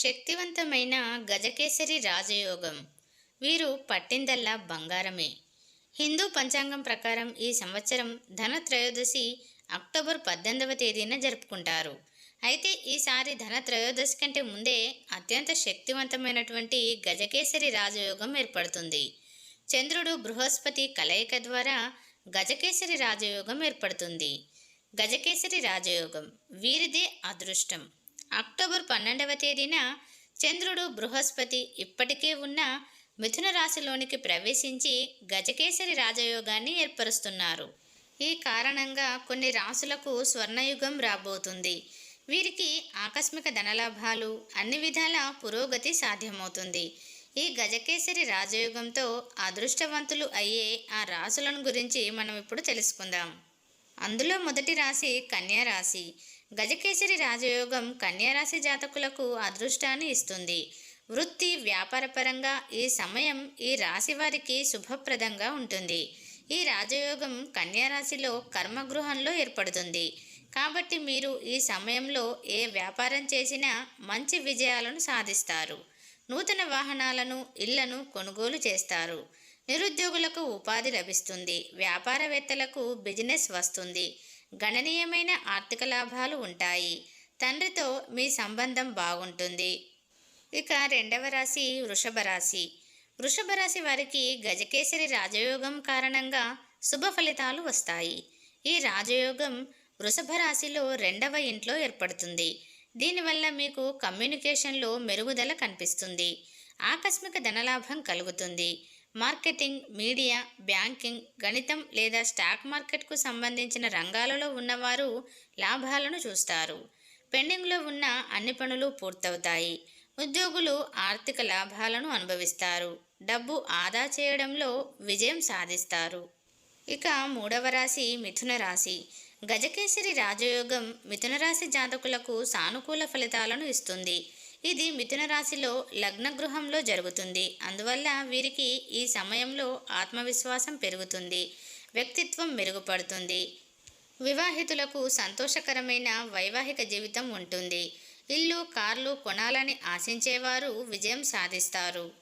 శక్తివంతమైన గజకేసరి రాజయోగం. వీరు పట్టిందల్లా బంగారమే. హిందూ పంచాంగం ప్రకారం ఈ సంవత్సరం ధన త్రయోదశి అక్టోబర్ పద్దెనిమిదవ తేదీన జరుపుకుంటారు. అయితే ఈసారి ధన త్రయోదశి కంటే ముందే అత్యంత శక్తివంతమైనటువంటి గజకేసరి రాజయోగం ఏర్పడుతుంది. చంద్రుడు బృహస్పతి కలయిక ద్వారా గజకేసరి రాజయోగం ఏర్పడుతుంది. గజకేసరి రాజయోగం వీరిదే అదృష్టం. అక్టోబర్ పన్నెండవ తేదీన చంద్రుడు బృహస్పతి ఇప్పటికే ఉన్న మిథున రాశిలోనికి ప్రవేశించి గజకేసరి రాజయోగాన్ని ఏర్పరుస్తున్నారు. ఈ కారణంగా కొన్ని రాసులకు స్వర్ణయుగం రాబోతుంది. వీరికి ఆకస్మిక ధనలాభాలు అన్ని విధాల పురోగతి సాధ్యమవుతుంది. ఈ గజకేసరి రాజయోగంతో అదృష్టవంతులు అయ్యే ఆ రాసులను గురించి మనం ఇప్పుడు తెలుసుకుందాం. అందులో మొదటి రాశి కన్యా రాశి. గజకేసరి రాజయోగం కన్యారాశి జాతకులకు అదృష్టాన్ని ఇస్తుంది. వృత్తి వ్యాపారపరంగా ఈ సమయం ఈ రాశి వారికి శుభప్రదంగా ఉంటుంది. ఈ రాజయోగం కన్యారాశిలో కర్మగృహంలో ఏర్పడుతుంది. కాబట్టి మీరు ఈ సమయంలో ఏ వ్యాపారం చేసినా మంచి విజయాలను సాధిస్తారు. నూతన వాహనాలను ఇళ్ళను కొనుగోలు చేస్తారు. నిరుద్యోగులకు ఉపాధి లభిస్తుంది. వ్యాపారవేత్తలకు బిజినెస్ వస్తుంది. గణనీయమైన ఆర్థిక లాభాలు ఉంటాయి. తండ్రితో మీ సంబంధం బాగుంటుంది. ఇక రెండవ రాశి వృషభ రాశి. వృషభ రాశి వారికి గజకేసరి రాజయోగం కారణంగా శుభ ఫలితాలు వస్తాయి. ఈ రాజయోగం వృషభ రాశిలో రెండవ ఇంట్లో ఏర్పడుతుంది. దీనివల్ల మీకు కమ్యూనికేషన్లో మెరుగుదల కనిపిస్తుంది. ఆకస్మిక ధనలాభం కలుగుతుంది. మార్కెటింగ్ మీడియా బ్యాంకింగ్ గణితం లేదా స్టాక్ మార్కెట్కు సంబంధించిన రంగాలలో ఉన్నవారు లాభాలను చూస్తారు. పెండింగ్లో ఉన్న అన్ని పనులు పూర్తవుతాయి. ఉద్యోగులు ఆర్థిక లాభాలను అనుభవిస్తారు. డబ్బు ఆదా చేయడంలో విజయం సాధిస్తారు. ఇక మూడవ రాశి మిథున రాశి. గజకేసరి రాజయోగం మిథున రాశి జాతకులకు సానుకూల ఫలితాలను ఇస్తుంది. ఇది మిథున రాశిలో లగ్న గృహంలో జరుగుతుంది. అందువల్ల వీరికి ఈ సమయంలో ఆత్మవిశ్వాసం పెరుగుతుంది. వ్యక్తిత్వం మెరుగుపడుతుంది. వివాహితులకు సంతోషకరమైన వైవాహిక జీవితం ఉంటుంది. ఇల్లు కార్లు కొనాలని ఆశించేవారు విజయం సాధిస్తారు.